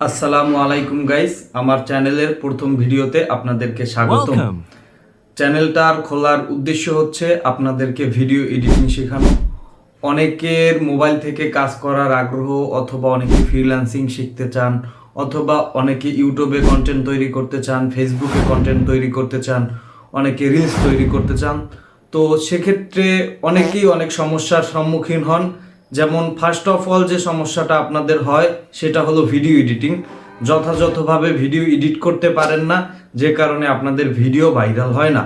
আসসালামু আলাইকুম গাইস আমার চ্যানেলের প্রথম ভিডিওতে আপনাদেরকে স্বাগত. চ্যানেলটার খোলার উদ্দেশ্য হচ্ছে আপনাদেরকে ভিডিও এডিটিং শেখানো। অনেকের মোবাইল থেকে কাজ করার আগ্রহ অথবা অনেকে ফ্রিল্যান্সিং শিখতে চান অথবা অনেকে ইউটিউবে কন্টেন্ট তৈরি করতে চান ফেসবুকে কন্টেন্ট তৈরি করতে চান অনেকে রিলস তৈরি করতে চান। তো সেক্ষেত্রে অনেকেই অনেক সমস্যার সম্মুখীন হন। যেমন ফার্স্ট অফ অল যে সমস্যাটা আপনাদের হয়, সেটা হলো ভিডিও এডিটিং যথাযথভাবে ভিডিও এডিট করতে পারেন না, যে কারণে আপনাদের ভিডিও ভাইরাল হয় না।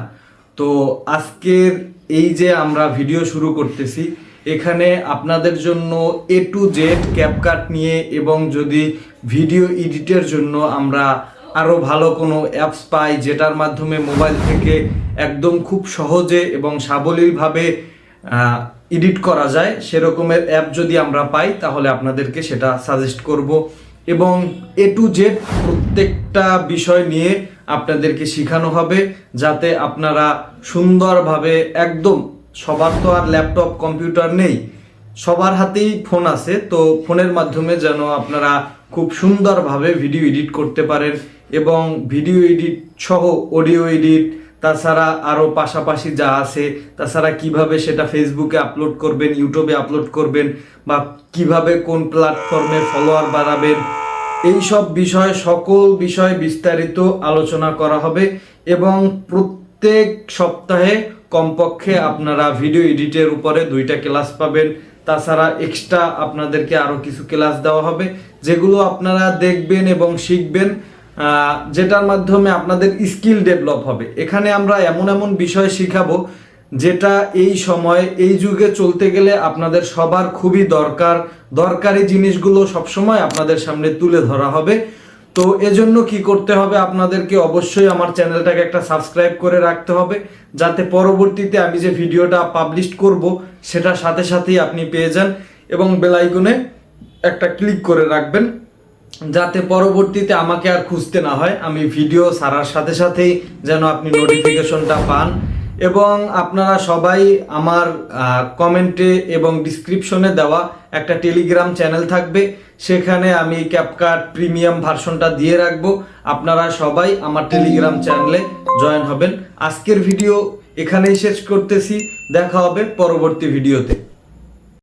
তো আজকের এই যে আমরা ভিডিও শুরু করতেছি, এখানে আপনাদের জন্য এ টু জেড ক্যাপকাট নিয়ে এবং যদি ভিডিও এডিটের জন্য আমরা আরও ভালো কোনো অ্যাপস পাই, যেটার মাধ্যমে মোবাইল থেকে একদম খুব সহজে এবং সাবলীলভাবে এডিট করা যায়। সেরকমের অ্যাপ যদি আমরা পাই, তাহলে আপনাদেরকে সেটা সাজেস্ট করব। এবং এ টু জেড প্রত্যেকটা বিষয় নিয়ে আপনাদেরকে শেখানো হবে, যাতে আপনারা সুন্দরভাবে একদম সবার তো আর ল্যাপটপ কম্পিউটার নেই, সবার হাতেই ফোন আছে, তো ফোনের মাধ্যমে যেন আপনারা খুব সুন্দরভাবে ভিডিও এডিট করতে পারেন এবং ভিডিও এডিট সহ অডিও এডিট তাছাড়া আরও পাশাপাশি যা আছে, তাছাড়া কীভাবে সেটা ফেসবুকে আপলোড করবেন ইউটিউবে আপলোড করবেন, বা কীভাবে কোন প্ল্যাটফর্মে ফলোয়ার বাড়াবেন, এই সব বিষয়, সকল বিষয় বিস্তারিত আলোচনা করা হবে এবং প্রত্যেক সপ্তাহে কমপক্ষে আপনারা ভিডিও এডিটের উপরে দুইটা ক্লাস পাবেন। তাছাড়া এক্সট্রা আপনাদেরকে আরও কিছু ক্লাস দেওয়া হবে, যেগুলো আপনারা দেখবেন এবং শিখবেন। যেটার মাধ্যমে আপনাদের স্কিল ডেভেলপ হবে। এখানে আমরা এমন এমন বিষয় শিখাবো যেটা এই সময়, এই যুগে চলতে গেলে আপনাদের সবার খুবই দরকার। দরকারি জিনিসগুলো সবসময় আপনাদের সামনে তুলে ধরা হবে। তো এজন্য কি করতে হবে আপনাদেরকে অবশ্যই আমার চ্যানেলটাকে একটা সাবস্ক্রাইব করে রাখতে হবে, যাতে পরবর্তীতে আমি যে ভিডিওটা পাবলিশ করব সেটা সাথে সাথেই আপনি পেয়ে যান এবং বেলাইকনে একটা ক্লিক করে রাখবেন। যাতে পরবর্তীতে আমাকে আর খুঁজতে না হয়, আমি ভিডিও ছাড়ার সাথে সাথেই যেন আপনি নোটিফিকেশনটা পান। এবং আপনারা সবাই আমার কমেন্টে এবং ডিসক্রিপশনে দেওয়া একটা টেলিগ্রাম চ্যানেল থাকবে। সেখানে আমি ক্যাপকাট প্রিমিয়াম ভার্সনটা দিয়ে রাখব। আপনারা সবাই আমার টেলিগ্রাম চ্যানেলে জয়েন হবেন। আজকের ভিডিও এখানেই শেষ করতেছি। দেখা হবে পরবর্তী ভিডিওতে